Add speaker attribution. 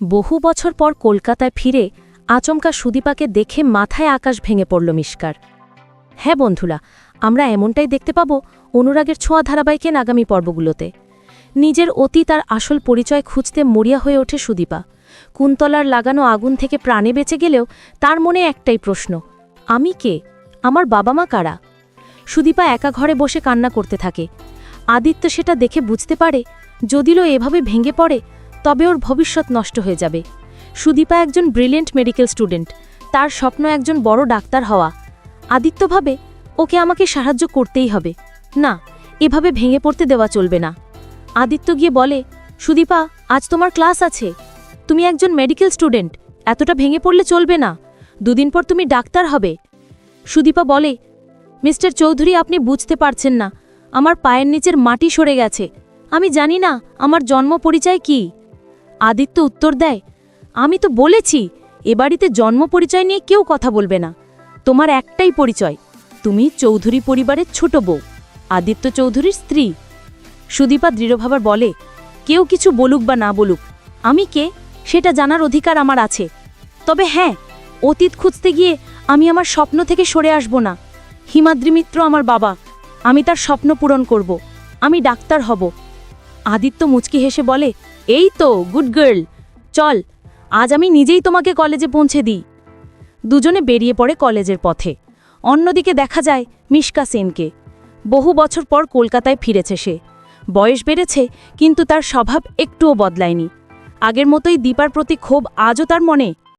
Speaker 1: বহু বছর পর কলকাতায় ফিরে আচমকা সুদীপাকে দেখে মাথায় আকাশ ভেঙে পড়ল মিষ্কার। হ্যাঁ বন্ধুরা আমরা এমনটাই দেখতে পাব অনুরাগের ছোঁয়া ধারাবাহিকের আগামী পর্বগুলোতে। নিজের অতীত আর আসল পরিচয় খুঁজতে মরিয়া হয়ে ওঠে সুদীপা। কুন্তলার লাগানো আগুন থেকে প্রাণে বেঁচে গেলেও তার মনে একটাই প্রশ্ন, আমি কে? আমার বাবা মা কারা? সুদীপা একা ঘরে বসে কান্না করতে থাকে। আদিত্য সেটা দেখে বুঝতে পারে, যদিও এভাবে ভেঙে পড়ে তবে ওর ভবিষ্যৎ নষ্ট হয়ে যাবে। সুদীপা একজন ব্রিলিয়েন্ট মেডিকেল স্টুডেন্ট। তার স্বপ্ন একজন বড় ডাক্তার হওয়া। আদিত্য ভাবে ওকে আমাকে সাহায্য করতেই হবে। না, এভাবে ভেঙে পড়তে দেওয়া চলবে না। আদিত্য গিয়ে বলে, সুদীপা, আজ তোমার ক্লাস আছে। তুমি একজন মেডিকেল স্টুডেন্ট। এতটা ভেঙে পড়লে চলবে না। দুদিন পর তুমি ডাক্তার হবে। সুদীপা বলে, মিস্টার চৌধুরী, আপনি বুঝতে পারছেন না। আমার পায়ের নিচের মাটি সরে গেছে। আমি জানি না, আমার জন্ম পরিচয় কি। আদিত্য উত্তর দেয়, আমি তো বলেছি, এ বাড়িতে জন্ম পরিচয় নিয়ে কেউ কথা বলবে না। তোমার একটাই পরিচয়, তুমি চৌধুরী পরিবারের ছোট বউ, আদিত্য চৌধুরীর স্ত্রী। সুদীপা দৃঢ়ভাবার বলে, কেউ কিছু বলুক বা না বলুক, আমি কে, সেটা জানার অধিকার আমার আছে। তবে হ্যাঁ অতীত খুঁজতে গিয়ে আমি আমার স্বপ্ন থেকে সরে আসব না। হিমাদ্রি মিত্র আমার বাবা, আমি তার স্বপ্ন পূরণ করব, আমি ডাক্তার হব। আদিত্য মুচকি হেসে বলে, এই তো, গুড গার্ল। চল, আজ আমি নিজেই তোমাকে কলেজে পৌঁছে দিই। দুজনে বেরিয়ে পড়ে কলেজের পথে। অন্যদিকে দেখা যায় মিশকা সেনকে। বহু বছর পর কলকাতায় ফিরেছে সে। বয়স বেড়েছে, কিন্তু তার স্বভাব একটুও বদলায়নি। আগের মতোই দীপার প্রতি ক্ষোভ আজও তার মনে।